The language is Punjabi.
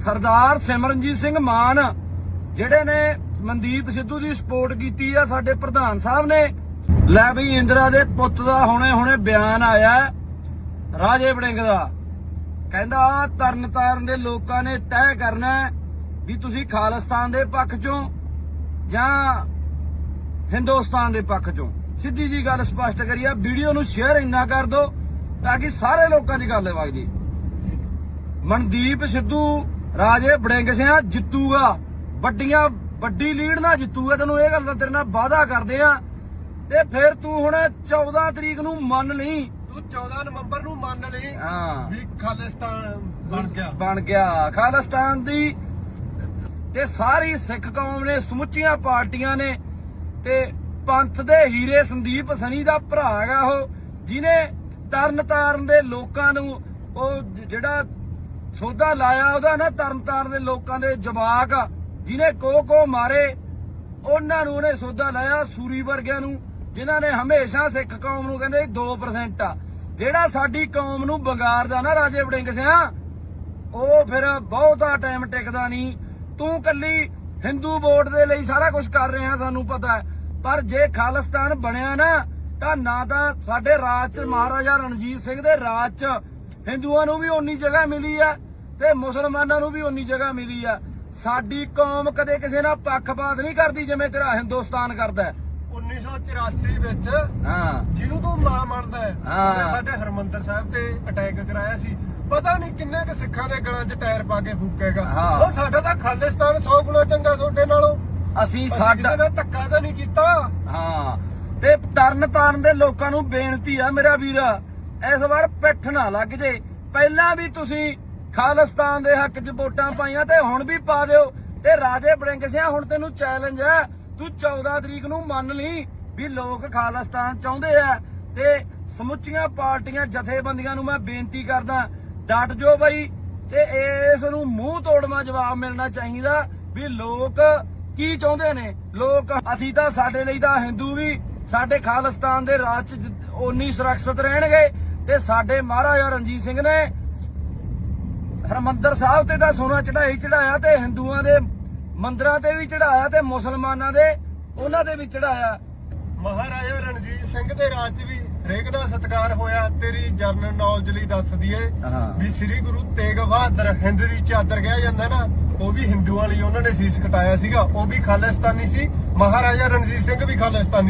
ਸਰਦਾਰ ਸਿਮਰਨਜੀਤ ਸਿੰਘ ਮਾਨ, ਜਿਹੜੇ ਨੇ ਮਨਦੀਪ ਸਿੱਧੂ ਦੀ ਸਪੋਰਟ ਕੀਤੀ ਆ ਸਾਡੇ ਪ੍ਰਧਾਨ ਸਾਹਿਬ ਨੇ। ਲੈ ਬਈ ਇੰਦਰਾ ਦੇ ਪੁੱਤ ਦਾ ਹੁਣੇ ਹੁਣੇ ਬਿਆਨ ਆਇਆ ਰਾਜੇ ਵੜਿੰਗ ਦਾ। ਕਹਿੰਦਾ ਤਰਨ ਤਾਰਨ ਦੇ ਲੋਕਾਂ ਨੇ ਤੈਅ ਕਰਨਾ ਵੀ ਤੁਸੀਂ ਖਾਲਿਸਤਾਨ ਦੇ ਪੱਖ ਚੋਂ ਜਾਂ ਹਿੰਦੁਸਤਾਨ ਦੇ ਪੱਖ ਚੋਂ। ਸਿੱਧੀ ਜੀ ਗੱਲ ਸਪਸ਼ਟ ਕਰੀ ਵੀਡੀਓ ਨੂੰ ਸ਼ੇਅਰ ਇੰਨਾ ਕਰ ਦਿਓ ਤਾਂ ਕਿ ਸਾਰੇ ਲੋਕਾਂ ਦੀ ਗੱਲ ਵਗ ਜੀ ਮਨਦੀਪ ਸਿੱਧੂ ਰਾਜੇ ਵੜਿੰਗ ਸਿਆ ਜਿੱਤੂਗਾ। ਵੱਡੀਆਂ ਵੱਡੀ ਲੀਡ ਨਾਲ ਜਿੱਤੂਗਾ। ਤੈਨੂੰ ਇਹ ਗੱਲ ਦਾ ਤੇਰੇ ਨਾਲ ਵਾਅਦਾ ਕਰਦੇ ਆ ਤੇ ਫਿਰ ਤੂੰ ਹੁਣ 14 ਤਰੀਕ ਨੂੰ ਮੰਨ ਲਈ। ਤੂੰ 14 ਨਵੰਬਰ ਨੂੰ ਮੰਨ ਲਈ ਹਾਂ। ਵੀ ਖਾਲਿਸਤਾਨ ਬਣ ਗਿਆ। ਬਣ ਗਿਆ। ਖਾਲਿਸਤਾਨ ਦੀ ਤੇ ਸਾਰੀ ਸਿੱਖ ਕੌਮ ਨੇ ਸਮੁੱਚੀਆਂ ਪਾਰਟੀਆਂ ਨੇ ਤੇ ਪੰਥ ਦੇ ਹੀਰੇ ਸੰਦੀਪ ਸਨੀ ਦਾ ਭਰਾ ਹੈਗਾ ਉਹ ਜਿਨੇ ਤਰਨ ਤਾਰਨ ਦੇ ਲੋਕਾਂ ਨੂੰ ਉਹ ਜਿਹੜਾ ਸੌਦਾ ਲਾਇਆ ਉਹਦਾ ਨਾ ਤਰਨ ਤਾਰਨ ਦੇ ਲੋਕਾਂ ਦੇ ਜਵਾਕ ਜਿਨੇ ਕੋ ਕੋ ਮਾਰੇ, ਉਹਨਾਂ ਨੂੰ ਉਹਨੇ ਸੌਦਾ ਲਾਇਆ ਸੂਰੀ ਵਰਗਿਆਂ ਨੂੰ, ਜਿਨ੍ਹਾਂ ਨੇ ਹਮੇਸ਼ਾ ਸਿੱਖ ਕੌਮ ਨੂੰ ਕਹਿੰਦੇ 2% ਆ। ਜਿਹੜਾ ਸਾਡੀ ਕੌਮ ਨੂੰ ਬੰਗਾਰਦਾ ਨਾ ਰਾਜੇ ਵੜਿੰਗ ਸਿਆ, ਉਹ ਫਿਰ ਬਹੁਤਾ ਟਾਈਮ ਟਿਕਦਾ ਨਹੀਂ। ਤੂੰ ਕੱਲੀ ਹਿੰਦੂ ਵੋਟ ਦੇ ਲਈ ਸਾਰਾ ਕੁਝ ਕਰ ਰਿਹਾ, ਸਾਨੂੰ ਪਤਾ ਹੈ। ਪਰ ਜੇ ਖਾਲਿਸਤਾਨ ਬਣਿਆ ਨਾ, ਤਾਂ ਨਾ ਤਾਂ ਸਾਡੇ ਰਾਜ ਚ ਮਹਾਰਾਜਾ ਰਣਜੀਤ ਸਿੰਘ ਦੇ ਰਾਜ ਚ ਹਿੰਦੂਆਂ ਨੂੰ ਵੀ ਓਨੀ ਜਗ੍ਹਾ ਮਿਲੀ ਆ ਤੇ ਮੁਸਲਮਾਨਾਂ ਨੂੰ ਵੀ ਓਨੀ ਜਗ੍ਹਾ ਮਿਲੀ ਆ। ਸਾਡੀ ਕੌਮ ਕਦੇ ਕਿਸੇ ਨਾਲ ਪੱਖਪਾਤ ਨਹੀਂ ਕਰਦੀ ਜਿਵੇਂ ਤੇਰਾ ਹਿੰਦੁਸਤਾਨ ਕਰਦਾ ਹੈ। 1984 ਵਿੱਚ ਹਾਂ। ਜਿਹਨੂੰ ਤੂੰ ਮਾਂ ਮੰਨਦਾ ਹੈ ਹਾਂ। ਉਹਨੇ ਸਾਡੇ ਹਰਮੰਦਰ ਸਾਹਿਬ ਤੇ ਅਟੈਕ ਕਰਾਇਆ ਸੀ। ਪਤਾ ਨਹੀਂ ਕਿੰਨੇ ਕੁ ਸਿੱਖਾਂ ਦੇ ਗਲਾਂ 'ਚ ਟਾਇਰ ਪਾ ਕੇ ਫੂਕੇਗਾ। ਹਾਂ। ਉਹ ਸਾਡਾ ਤਾਂ ਖਾਲਿਸਤਾਨ 100 ਗੁਣਾ ਚੰਗਾ ਤੁਹਾਡੇ ਨਾਲੋਂ। ਅਸੀਂ ਅਸੀਂ ਸਾਡਾ ਕਿਸੇ ਨਾਲ ਧੱਕਾ ਤਾਂ ਨਹੀਂ ਕੀਤਾ। ਹਾਂ। ਤੇ ਤਰਨ ਤਾਰਨ ਦੇ ਲੋਕਾਂ ਨੂੰ ਬੇਨਤੀ ਆ ਮੇਰਾ ਵੀਰ ਇਸ ਵਾਰ ਪਿੱਠ ਨਾ ਲੱਗ ਜੇ। ਪਹਿਲਾਂ ਵੀ ਤੁਸੀਂ ਖਾਲਿਸਤਾਨ ਦੇ ਹੱਕ 'ਚ ਵੋਟਾਂ ਪਾਈਆਂ ਤੇ ਹੁਣ ਵੀ ਪਾ ਦਿਓ। ਤੇ ਰਾਜੇ ਬੜਿੰਗ ਸਿਆ, ਹੁਣ ਤੈਨੂੰ ਚੈਲੰਜ ਹੈ। ਤੂੰ 14 ਤਰੀਕ ਨੂੰ ਮੰਨ ਲਈ ਵੀ ਲੋਕ ਖਾਲਿਸਤਾਨ ਚਾਹੁੰਦੇ ਆ। ਤੇ ਸਮੁੱਚੀਆਂ ਪਾਰਟੀਆਂ ਜਥੇਬੰਦੀਆਂ ਨੂੰ ਮੈਂ ਬੇਨਤੀ ਕਰਦਾ, ਡਟ ਜੋ ਬਈ। ਤੇ ਇਸ ਨੂੰ ਮੂੰਹ ਤੋੜਵਾ ਜਵਾਬ ਮਿਲਣਾ ਚਾਹੀਦਾ ਵੀ ਲੋਕ ਕੀ ਚਾਹੁੰਦੇ ਨੇ? ਲੋਕ, ਅਸੀਂ ਤਾਂ ਸਾਡੇ ਲਈ ਤਾਂ ਹਿੰਦੂ ਵੀ, ਸਾਡੇ ਖਾਲਿਸਤਾਨ ਦੇ ਰਾਜ ਚ ਜ- ਓਨੀ ਸੁਰੱਖਿਅਤ ਰਹਿਣਗੇ। ਤੇ ਸਾਡੇ ਮਹਾਰਾਜਾ ਰਣਜੀਤ ਸਿੰਘ ਨੇ ਹਰਮੰਦਰ ਸਾਹਿਬ ਤੇ ਤਾਂ ਸੋਨਾ ਚੜਾਈ ਚੜਾਇਆ ਤੇ ਹਿੰਦੂਆਂ ਦੇ ਮੰਦਰਾਂ ਤੇ ਵੀ ਚੜਾਇਆ ਤੇ ਮੁਸਲਮਾਨਾਂ ਦੇ ਉਹਨਾਂ ਦੇ ਵੀ ਚੜਾਇਆ ਮਹਾਰਾਜਾ ਰਣਜੀਤ ਸਿੰਘ ਦੇ ਰਾਜ 'ਚ ਵੀ ਹਰੇਕ ਦਾ ਸਤਿਕਾਰ ਹੋਇਆ। ਤੇਰੀ ਜਰਨਲ ਨੌਲੇਜ ਲਈ ਦੱਸ ਦਈਏ ਹਾਂ। ਵੀ ਸ੍ਰੀ ਗੁਰੂ ਤੇਗ ਬਹਾਦਰ ਹਿੰਦ ਦੀ ਚਾਦਰ ਕਿਹਾ ਜਾਂਦਾ ਨਾ ਉਹ ਵੀ ਹਿੰਦੂਆਂ ਲਈ ਉਹਨਾਂ ਨੇ ਸੀਸ ਕਟਾਇਆ ਸੀਗਾ। ਉਹ ਵੀ ਖਾਲਿਸਤਾਨੀ ਸੀ। ਮਹਾਰਾਜਾ ਰਣਜੀਤ ਸਿੰਘ ਵੀ ਖਾਲਿਸਤਾਨੀ